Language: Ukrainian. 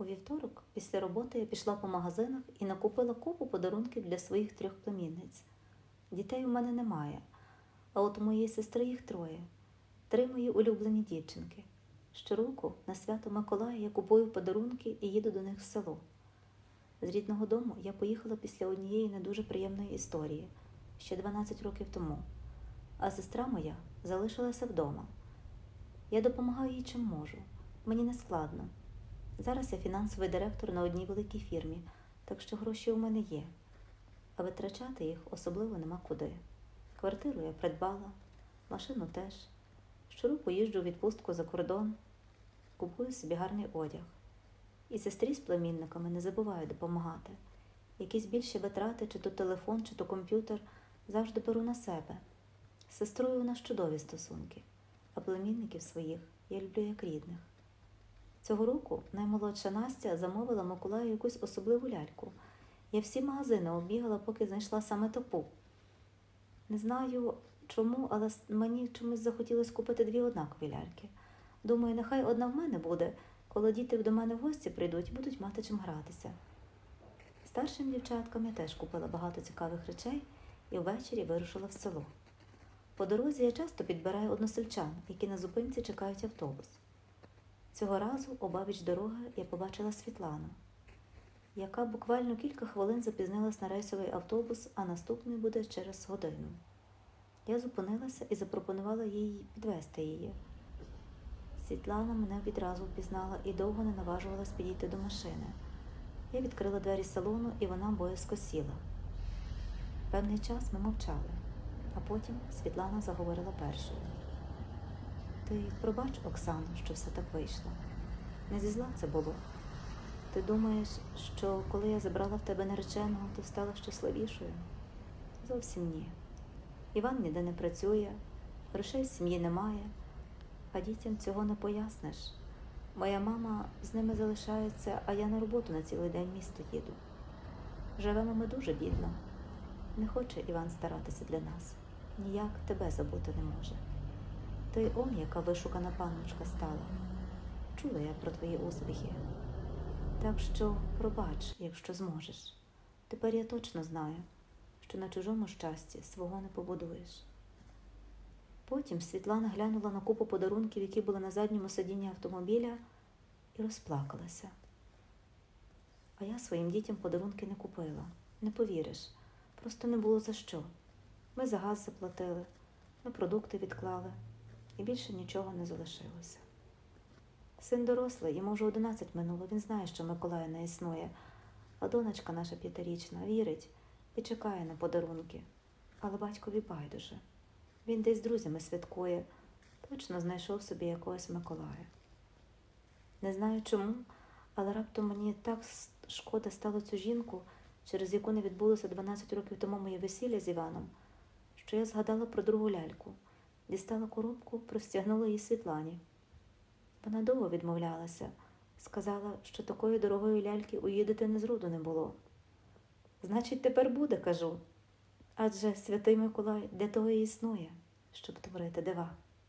У вівторок, після роботи, я пішла по магазинах і накупила купу подарунків для своїх трьох племінниць. Дітей у мене немає, а от у моєї сестри їх троє три мої улюблені дівчинки. Щороку на свято Миколая я купую подарунки і їду до них в село. З рідного дому я поїхала після однієї не дуже приємної історії ще 12 років тому, а сестра моя залишилася вдома. Я допомагаю їй чим можу. Мені не складно. Зараз я фінансовий директор на одній великій фірмі, так що гроші у мене є, а витрачати їх особливо нема куди. Квартиру я придбала, машину теж. Щороку їжджу у відпустку за кордон, купую собі гарний одяг. І сестрі з племінниками не забуваю допомагати. Якісь більші витрати, чи то телефон, чи то комп'ютер, завжди беру на себе. З сестрою у нас чудові стосунки, а племінників своїх я люблю як рідних. Цього року наймолодша Настя замовила Миколаю якусь особливу ляльку. Я всі магазини оббігала, поки знайшла саме таку. Не знаю чому, але мені чомусь захотілося купити дві однакові ляльки. Думаю, нехай одна в мене буде, коли діти до мене в гості прийдуть, будуть мати чим гратися. Старшим дівчаткам я теж купила багато цікавих речей і ввечері вирушила в село. По дорозі я часто підбираю односельчан, які на зупинці чекають автобус. Цього разу обабіч дороги я побачила Світлану, яка буквально кілька хвилин запізнилась на рейсовий автобус, а наступний буде через годину. Я зупинилася і запропонувала їй підвести її. Світлана мене відразу впізнала і довго не наважувалась підійти до машини. Я відкрила двері салону, і вона боязко сіла. Певний час ми мовчали, а потім Світлана заговорила першою. Ти пробач, Оксано, що все так вийшло. Не зі зла це було. Ти думаєш, що коли я забрала в тебе нареченого, то стала щасливішою? Зовсім ні. Іван ніде не працює, грошей в сім'ї немає, а дітям цього не поясниш. Моя мама з ними залишається, а я на роботу на цілий день місто їду. Живемо ми дуже бідно. Не хоче Іван старатися для нас. Ніяк тебе забути не може. Ти он, яка вишукана панночка стала. Чула я про твої успіхи. Так що пробач, якщо зможеш. Тепер я точно знаю, що на чужому щасті свого не побудуєш. Потім Світлана глянула на купу подарунків, які були на задньому сидінні автомобіля, і розплакалася. А я своїм дітям подарунки не купила. Не повіриш, просто не було за що. Ми за газ заплатили, ми продукти відклали, і більше нічого не залишилося. Син дорослий, йому вже 11 минуло, він знає, що Миколая не існує, а донечка наша п'ятирічна вірить і чекає на подарунки. Але батькові байдуже. Він десь з друзями святкує, точно знайшов собі якогось Миколая. Не знаю чому, але раптом мені так шкода стало цю жінку, через яку не відбулося 12 років тому моє весілля з Іваном, що я згадала про другу ляльку, дістала коробку, простягнула її Світлані. Вона довго відмовлялася, сказала, що такої дорогої ляльки у її дитини зроду не було. Значить, тепер буде, кажу. Адже святий Миколай для того і існує, щоб творити дива.